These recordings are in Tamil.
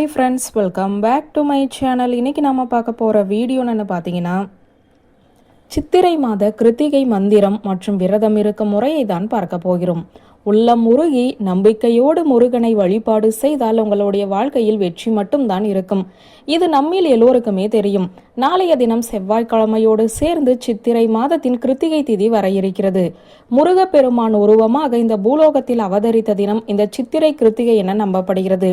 Hi friends welcome back to my channel இன்றைக்கி நம்ம பார்க்க போகிற வீடியோன்னு பார்த்தீங்கன்னா சித்திரை மாத கிருத்திகை மந்திரம் மற்றும் விரதம் இருக்கும் முறையை தான் பார்க்க போகிறோம். உள்ளம் முருகி நம்பிக்கையோடு முருகனை வழிபாடு செய்தால் உங்களுடைய வாழ்க்கையில் வெற்றி மட்டும்தான் இருக்கும். இது நம்மில் எல்லோருக்குமே தெரியும். நாளைய தினம் செவ்வாய்க்கிழமையோடு சேர்ந்து சித்திரை மாதத்தின் கிருத்திகை திதி வர இருக்கிறது. முருகப்பெருமான் உருவமாக இந்த பூலோகத்தில் அவதரித்த தினம் இந்த சித்திரை கிருத்திகை என நம்பப்படுகிறது.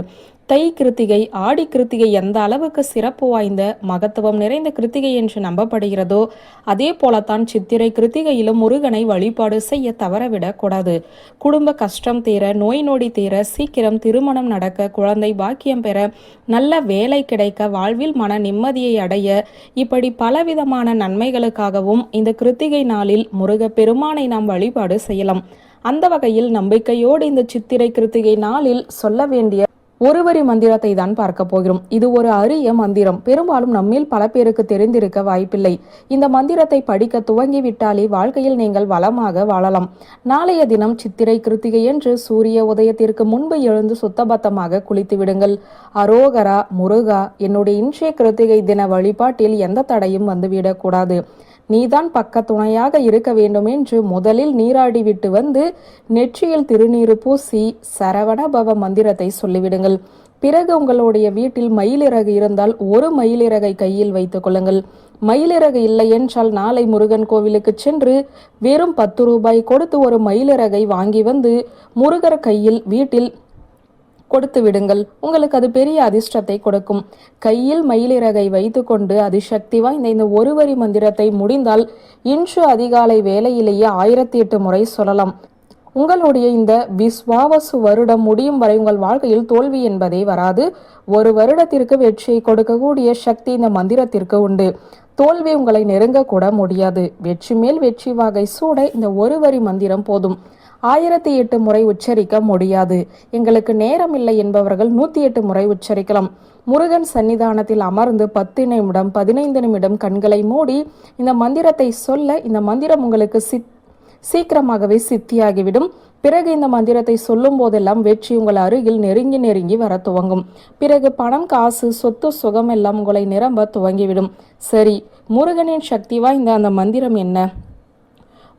தை கிருத்திகை ஆடி கிருத்திகை எந்த அளவுக்கு சிறப்பு வாய்ந்த மகத்துவம் நிறைந்த கிருத்திகை என்று நம்பப்படுகிறதோ அதே போலத்தான் சித்திரை கிருத்திகையிலும் முருகனை வழிபாடு செய்ய தவறவிடக்கூடாது குடும்ப கஷ்டம் தீர நோய் நொடி தீர சீக்கிரம் திருமணம் நடக்க குழந்தை பாக்கியம் பெற நல்ல வேலை கிடைக்க வாழ்வில் மன நிம்மதியை அடைய இப்படி பலவிதமான நன்மைகளுக்காகவும் இந்த கிருத்திகை நாளில் முருக பெருமானை நாம் வழிபாடு செய்யலாம். அந்த வகையில் நம்பிக்கையோடு இந்த சித்திரை கிருத்திகை நாளில் சொல்ல வேண்டிய ஒருவரி மந்திரத்தை தான் பார்க்க போகிறோம். இது ஒரு அரிய மந்திரம். பெரும்பாலும் நம்மில் பல பேருக்கு தெரிந்திருக்க வாய்ப்பில்லை. இந்த மந்திரத்தை படிக்க துவங்கி விட்டாலே வாழ்க்கையில் நீங்கள் வளமாக வாழலாம். நாளைய தினம் சித்திரை கிருத்திகை என்று சூரிய உதயத்திற்கு முன்பு எழுந்து சுத்தபத்தமாக குளித்து விடுங்கள் அரோகரா முருகா என்னுடைய இன்றைய கிருத்திகை தின வழிபாட்டில் எந்த தடையும் வந்துவிடக்கூடாது நீதான் பக்க துணையாக இருக்க வேண்டும் என்று முதலில் நீராடி விட்டு வந்து நெற்றியில் திருநீறு பூசி சரவண பவ மந்திரத்தை சொல்லிவிடுங்கள். பிறகு உங்களுடைய வீட்டில் மயிலிறகு இருந்தால் ஒரு மயிலிறகை கையில் வைத்துக் கொள்ளுங்கள். மயிலிறகு இல்லை என்றால் நாளை முருகன் கோவிலுக்கு சென்று வெறும் பத்து ரூபாய் கொடுத்து ஒரு மயிலிறகை வாங்கி வந்து முருகர் கையில் வீட்டில் கொடுத்து விடுங்கள். உங்களுக்கு அது பெரிய அதிர்ஷ்டத்தை கொடுக்கும். கையில் மயிலிறகை வைத்துக்கொண்டு அதிசக்தி வாய்ந்த இந்த ஒரு வரி மந்திரத்தை முடிந்தால் இன்று அதிகாலை வேலையிலேயே ஆயிரத்தி எட்டு முறை சொல்லலாம். உங்களுடைய இந்த விஸ்வாவசு வருடம் முடியும் வரை உங்கள் வாழ்க்கையில் தோல்வி என்பதே வராது. ஒரு வருடத்திற்கு வெற்றியை கொடுக்கக்கூடிய சக்தி இந்த மந்திரத்திற்கு உண்டு. தோல்வி உங்களை நெருங்க கூட முடியாது. வெற்றி மேல் வெற்றி வகை சூட இந்த ஒரு வரி மந்திரம் போதும். ஆயிரத்தி எட்டு முறை உச்சரிக்க முடியாது. எங்களுக்கு நேரம் இல்லை என்பவர்கள் நூத்தி எட்டு முறை உச்சரிக்கலாம். முருகன் சன்னிதானத்தில் அமர்ந்து பத்து நிமிடம் பதினைந்து நிமிடம் கண்களை மூடி இந்த மந்திரத்தை சொல்ல இந்த மந்திரம் உங்களுக்கு சித் சீக்கிரமாகவே சித்தியாகிவிடும். பிறகு இந்த மந்திரத்தை சொல்லும் போதெல்லாம் வெற்றி உங்கள் அருகில் நெருங்கி நெருங்கி வர துவங்கும். பிறகு பணம் காசு சொத்து சுகம் எல்லாம் உங்களை நிரம்ப துவங்கிவிடும். சரி முருகனின் சக்தி வாய்ந்த அந்த மந்திரம் என்ன?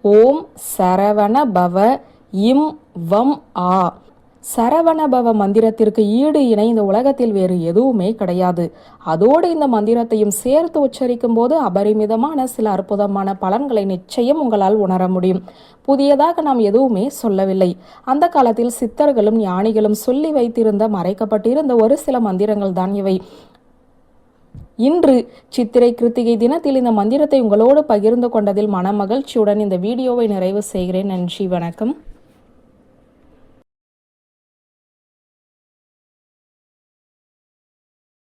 ஓம் சரவண பவ இம் வம் ஆ. சரவணபவ மந்திரத்திற்கு ஈடு இணை இந்த உலகத்தில் வேறு எதுவுமே கிடையாது. அதோடு இந்த மந்திரத்தையும் சேர்த்து உச்சரிக்கும் போது அபரிமிதமான சில அற்புதமான பலன்களை நிச்சயம் உங்களால் உணர முடியும். புதியதாக நாம் எதுவுமே சொல்லவில்லை. அந்த காலத்தில் சித்தர்களும் ஞானிகளும் சொல்லி வைத்திருந்த மறைக்கப்பட்டிருந்த ஒரு சில மந்திரங்கள் தான் இவை. இன்று சித்திரை கிருத்திகை தினத்தில் இந்த மந்திரத்தை உங்களோடு பகிர்ந்து கொண்டதில் மன மகிழ்ச்சியுடன் இந்த வீடியோவை நிறைவு செய்கிறேன். நன்றி வணக்கம்.